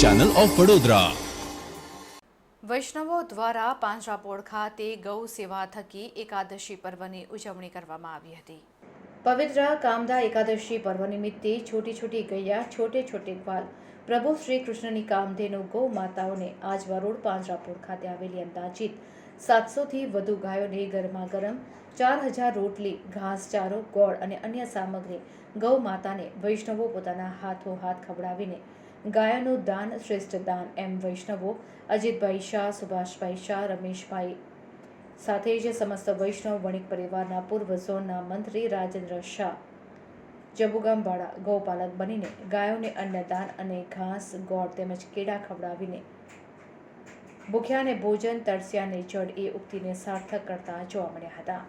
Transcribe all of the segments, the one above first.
Channel of Vadodara વૈષ્ણવો દ્વારા પાંજરાપોળ ખાતે ગૌ સેવા થકી એકાદશી પર્વની ઉજવણી કરવામાં આવી હતી. પવિત્ર કામદા એકાદશી પર્વ નિમિત્તે છોટી છોટી ગૈયા છોટે છોટે ગ્વાલ. પ્રભુ શ્રી કૃષ્ણની કામધેનુ ગૌ માતાઓને આજ વરોડ પાંજરાપોળ ખાતે આવેલી અંદાજિત સાતસોથી વધુ ગાયોને ગરમા ગરમ, ચાર હજાર રોટલી ઘાસચારો ગોળ અને અન્ય સામગ્રી ગૌ માતાને વૈષ્ણવો પોતાના હાથો હાથ ખવડાવીને ગાયોનું દાન શ્રેષ્ઠ દાન એમ વૈષ્ણવો અજીતભાઈ શાહ, સુભાષભાઈ શાહ, રમેશભાઈ સાથે જ સમસ્ત વૈષ્ણવ વણિક પરિવારના પૂર્વ ઝોનના મંત્રી રાજેન્દ્ર શાહ જબુગામવાળા ગૌપાલક બનીને ગાયોને અન્નદાન અને ઘાસ, ગોળ તેમજ કેળા ખવડાવીને ભૂખ્યાને ભોજન તરસ્યાને જળ એ ઉક્તિને સાર્થક કરતા જોવા મળ્યા હતા.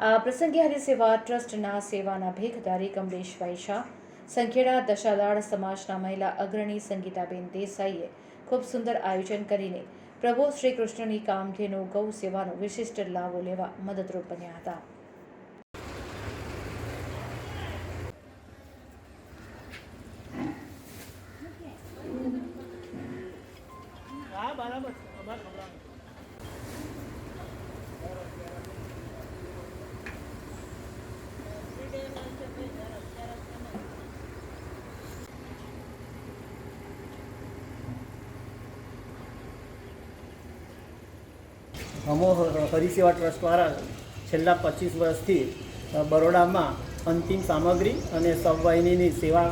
આ પ્રસંગે હરિસેવા ટ્રસ્ટના સેવાના ભેખધારી કમલેશભાઈ શાહ, સંખેડા દશાદાળ સમાજના મહિલા અગ્રણી સંગીતાબેન દેસાઈએ ખૂબ સુંદર આયોજન કરીને પ્રભુ શ્રી કૃષ્ણની કામધેનુ ગૌ સેવાનો વિશિષ્ટ લાભો લેવા મદદરૂપ બન્યા હતા. હા બરાબર હરિસેવા ટ્રસ્ટવાળા છેલ્લા પચીસ વર્ષથી બરોડામાં અંતિમ સામગ્રી અને સબવાહિનીની સેવા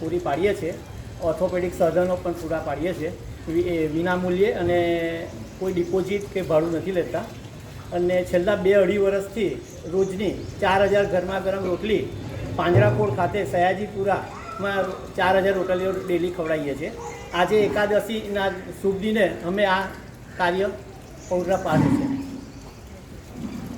પૂરી પાડીએ છીએ. ઓર્થોપેડિક સાધનો પણ પૂરા પાડીએ છીએ. વિનામૂલ્યે અને કોઈ ડિપોઝિટ કે ભાડું નથી લેતા. અને છેલ્લા બે અઢી વર્ષથી રોજની ચાર હજાર ગરમા ગરમ રોટલી પાંજરાપોળ ખાતે સયાજીપુરામાં ચાર હજાર રોટલીઓ ડેલી ખવડાવીએ છીએ. આજે એકાદશીના શુભ દિને અમે આ કાર્ય પૌરા પાડ્યું છે.